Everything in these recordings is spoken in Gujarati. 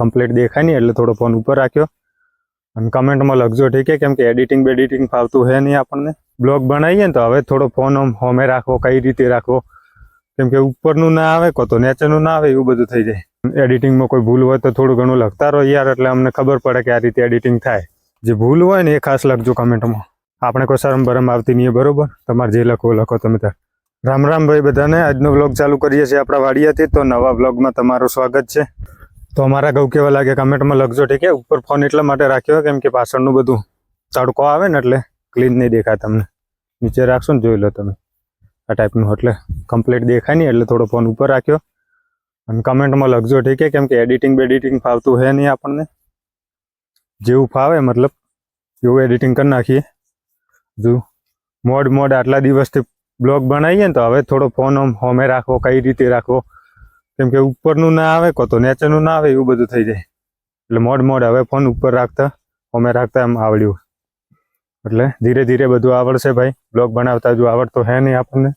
કમ્પ્લીટ દેખાય નહીં, એટલે થોડો ફોન ઉપર રાખ્યો. અને કમેન્ટમાં લખજો, ઠીક છે? કેમ કે એડિટિંગ બેડિટિંગ ફાવતું હે નહીં આપણને? બ્લોગ બનાવીએ ને તો હવે થોડો ફોન હોમે રાખવો, કઈ રીતે રાખવો? કેમ કે ઉપરનું ના આવે, કો તો નેચરનું ના આવે, એવું બધું થઈ જાય. એડિટિંગમાં કોઈ ભૂલ હોય તો થોડું ઘણું લખતા રહો યાર, એટલે અમને ખબર પડે કે આ રીતે એડિટિંગ થાય. જે ભૂલ હોય ને એ ખાસ લખજો કમેન્ટમાં આપણે કોઈ શરમ બરમ આવતી નહીં બરોબર? તમારે જે લખવો લખો તમે ત્યાં. રામ રામ ભાઈ બધાને. આજનો વ્લોગ ચાલુ કરીએ છીએ આપણા વાડિયાથી. તો નવા વ્લોગમાં તમારું સ્વાગત છે. તો અમારા ઘઉં કેવા લાગે? કમેન્ટમાં લખજો, ઠીક છે? ઉપર ફોન એટલા માટે રાખ્યો કેમ કે પાછળનું બધું તડકો આવે ને એટલે ક્લીન નહીં દેખાય તમને. નીચે રાખશો ને જોઈ લો તમે. આ ટાઈપનું એટલે કમ્પ્લીટ દેખાય નહીં એટલે થોડો ફોન ઉપર રાખ્યો. અને કમેન્ટમાં લખજો, ઠીક છે? કેમ કે એડિટિંગ બેડિટિંગ ફાવતું હે નહીં આપણને. જેવું ફાવે, મતલબ એવું એડિટિંગ કરી નાખીએ. જો મોડ મોડ આટલા દિવસથી બ્લોગ બનાવીએ ને તો હવે થોડો ફોન હોમે રાખવો, કઈ રીતે રાખવો કેમ કે ઉપરનું ના આવે, કો તો નેચરનું ના આવે, એવું બધું થઈ જાય. એટલે મોડ મોડ હવે ફોન ઉપર રાખતા, અમે રાખતા એમ આવડ્યું. એટલે ધીરે ધીરે બધું આવડશે ભાઈ. બ્લોગ બનાવતા જો આવડતો હે નહીં આપણને,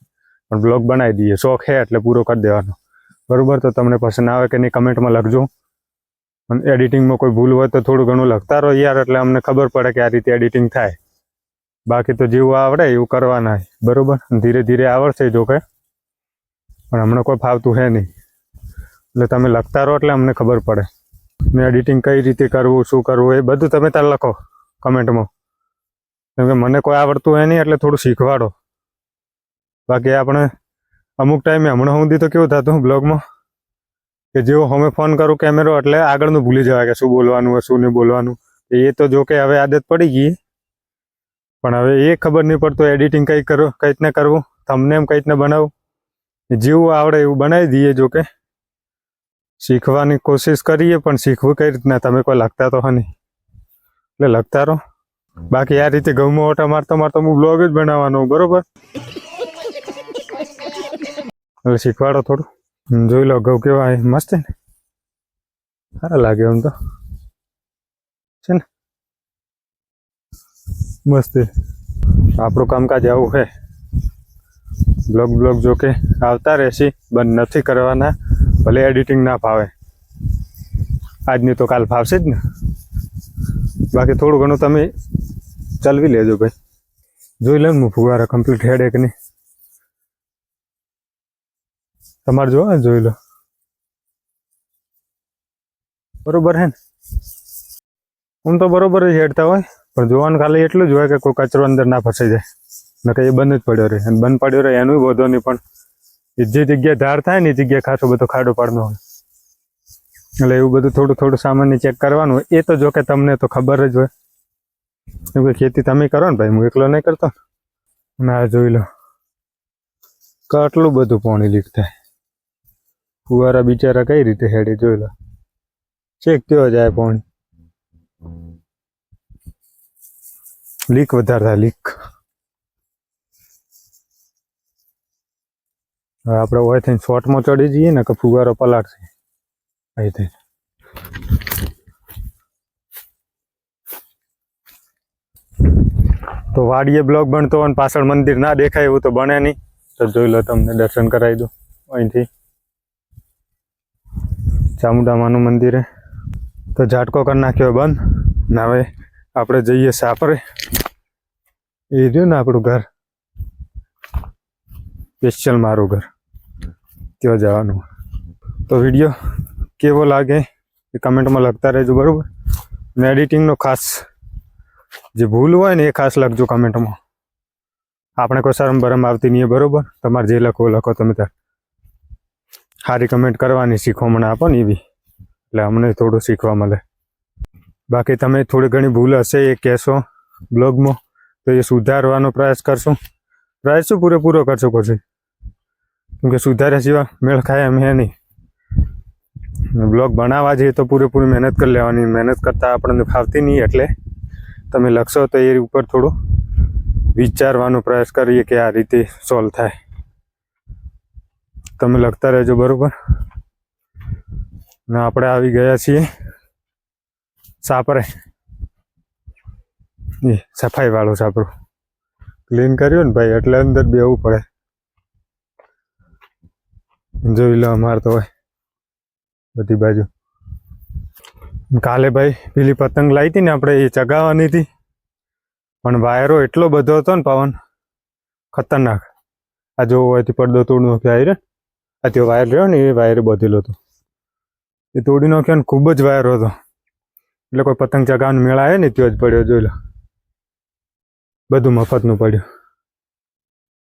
પણ બ્લોગ બનાવી દઈએ. શોખ હે એટલે પૂરો કરી દેવાનો. બરાબર? તો તમને પસંદ આવે કે નહીં કમેન્ટમાં લખજો. અને એડિટિંગમાં કોઈ ભૂલ હોય તો થોડું ઘણું લખતા રહો યાર, એટલે અમને ખબર પડે કે આ રીતે એડિટિંગ થાય. બાકી તો જેવું આવડે એવું કરવાના બરાબર? ધીરે ધીરે આવડશે જો કે પણ હમણાં કોઈ ફાવતું હે નહીં. એટલે તમે લખતા રહો એટલે અમને ખબર પડે. મેં એડિટિંગ કઈ રીતે કરવું, શું કરવું, એ બધું તમે ત્યાં લખો કમેન્ટમાં. કેમ કે મને કોઈ આવડતું હોય નહીં એટલે થોડું શીખવાડો. બાકી આપણે અમુક ટાઈમે, હમણાં સુધી તો કેવું થતું બ્લોગમાં, કે જેવો અમે ફોન કરું કેમેરો એટલે આગળનું ભૂલી જવાય કે શું બોલવાનું હોય, શું નહીં બોલવાનું. એ તો જો કે હવે આદત પડી ગઈ. પણ હવે એ ખબર નહીં પડતું એડિટિંગ કઈ કરો કઈ રીતના કરવું તમને એમ કઈ રીતના બનાવવું જેવું આવડે એવું બનાવી દઈએ જો કે. શીખવાની કોશિશ કરીએ, પણ શીખવું કઈ રીતના? તમે કોઈ લખતા તો હની? એટલે લખતા રહો. બાકી આ રીતે ઘઉંમાં ઓટા મારતા મારતા હું બ્લોગ જ બનાવવાનો બરોબર? એટલે શીખવાડો થોડું. જોઈ લો, ઘઉં કેવા મસ્ત ને? સારા લાગે એમ તો. છે ને? મસ્ત આપણું કામકાજ આવું છે. બ્લોગ બ્લોગ જોકે આવતા રહેશે બંધ નથી કરવાના. ભલે એડિટિંગ ના ફાવે. આજની તો કાલ ફાવશે જ ને. બાકી થોડું ઘણું તમે ચલવી લેજો ભાઈ. જોઈ લો હું ફુવારા કમ્પ્લીટ હેડ એક નહીં તમારે જોવા જોઈ લો. બરોબર હે ને? હું તો બરોબર જ હેડતા હોય, પણ જોવાનું ખાલી એટલું જ હોય કે કોઈ કચરો અંદર ના ફસાઈ જાય. નકે એ બંધ જ પડ્યો રહે. બંધ પડ્યો રહે એનું વધો નહીં પણ જે જગ્યાએ ધાર થાય ને એ જગ્યાએ ખાસો બધો ખાડો પાડનો હોય. એટલે એવું બધું થોડું થોડું સામાન્ય ચેક કરવાનું એ તો જો કે તમને તો ખબર જ હોય. કેમ કે ખેતી તમે કરો ને ભાઈ, હું એકલો નહીં કરતો. ના, જોઈ લો. કેટલું બધું પાણી લીક થાય. ફુવારા બિચારા કઈ રીતે હેડે, જોઈ લો. ચેક કયો જાય પાણી. લીક વધારે થાય, લીક. હવે આપણે થઈને શોર્ટમાં ચડી જઈએ ને કે ફુગારો પલાળશે. અહીંથી. તો વાડીએ બ્લોક બનતો અને પાછળ મંદિર ના દેખાય એવું તો બને નહીં. તો જોઈ લો તમને દર્શન કરાવી દો અહીંથી. ચામુંડામાનું મંદિરે. તો ઝાટકો કરી નાખ્યો બંધ. ને હવે આપણે જઈએ સાપરે. એ રહ્યું ને આપણું ઘર. સ્પેશિયલ મારું ઘર. ત્યાં જવાનું? તો વીડિયો કેવો લાગે એ કમેન્ટમાં લખતા રહેજો, બરાબર? ને એડિટિંગનો ખાસ જે ભૂલ હોય ને એ ખાસ લખજો કમેન્ટમાં આપણે કોઈ શરમ બરમ આવતી નહીં, બરાબર? તમારે જે લખો લખો તમે ત્યાં. સારી કમેન્ટ કરવાની શીખવામણ આપો ને એવી. એટલે અમને થોડું શીખવા મળે. બાકી તમે થોડી ઘણી ભૂલ હશે, એ કહેશો બ્લોગમાં તો એ સુધારવાનો પ્રયાસ કરશું. પ્રયાસ શું? પૂરેપૂરો કરશો પછી. કેમ કે સુધાર્યા સિવાય મેળ ખાય એમ હે નહીં. બ્લોગ બનાવવા જઈએ તો પૂરેપૂરી મહેનત કરી લેવાની. મહેનત કરતાં આપણને ફાવતી નહીં એટલે તમે લખશો તો એ ઉપર થોડું વિચારવાનો પ્રયાસ કરીએ કે આ રીતે સોલ્વ થાય. તમે લખતા રહેજો બરાબર. ને આપણે આવી ગયા છીએ સાપરે. એ સફાઈવાળું વાળો સાપરો. ક્લીન કર્યું ને ભાઈ? એટલે અંદર બેવું પડે. જોઈ લો અમાર તો હોય. બધી બાજુ. કાલે ભાઈ પેલી પતંગ લાવી હતી ને આપણે એ ચગાવવાની હતી. પણ વાયરો એટલો બધો હતો ને પવન. ખતરનાક. આ જોવો હોય તો પડદો તોડી નાખ્યો આયરે. આ તે વાયર રહ્યો ને એ વાયર બધેલો હતો. એ તોડી નાખ્યો ને ખૂબ જ વાયરો હતો. એટલે કોઈ પતંગ ચગાવવાનો મેળા આવ્યો ને ત્યાં જ પડ્યો, જોઈ લો. બધું મફતનું પડ્યું.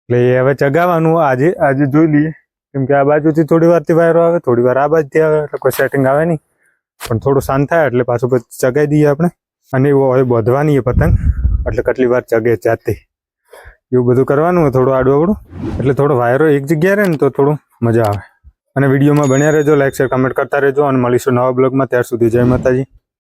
એટલે એ હવે ચગાવવાનું આજે આજે જોઈ લઈએ. કેમ કે આ બાજુથી થોડી વારથી વાયરો આવે, થોડી વાર આ બાજુથી આવે, એટલે કોઈ સેટિંગ આવે નહીં. પણ થોડું શાંત થાય, એટલે પાછું પછી ચગાવી દઈએ આપણે. અને એવું હવે બોધવાની એ પતંગ, એટલે કેટલી વાર ચગે જાતે. એવું બધું કરવાનું હોય, થોડું આડું આવડું એટલે થોડો વાયરો એક જગ્યાએ રહે ને તો થોડું મજા આવે. અને વિડીયોમાં બન્યા રહેજો લાઈક શેર કમેન્ટ કરતા રહેજો અને મળીશું નવા બ્લોગમાં. ત્યાર સુધી જય માતાજી.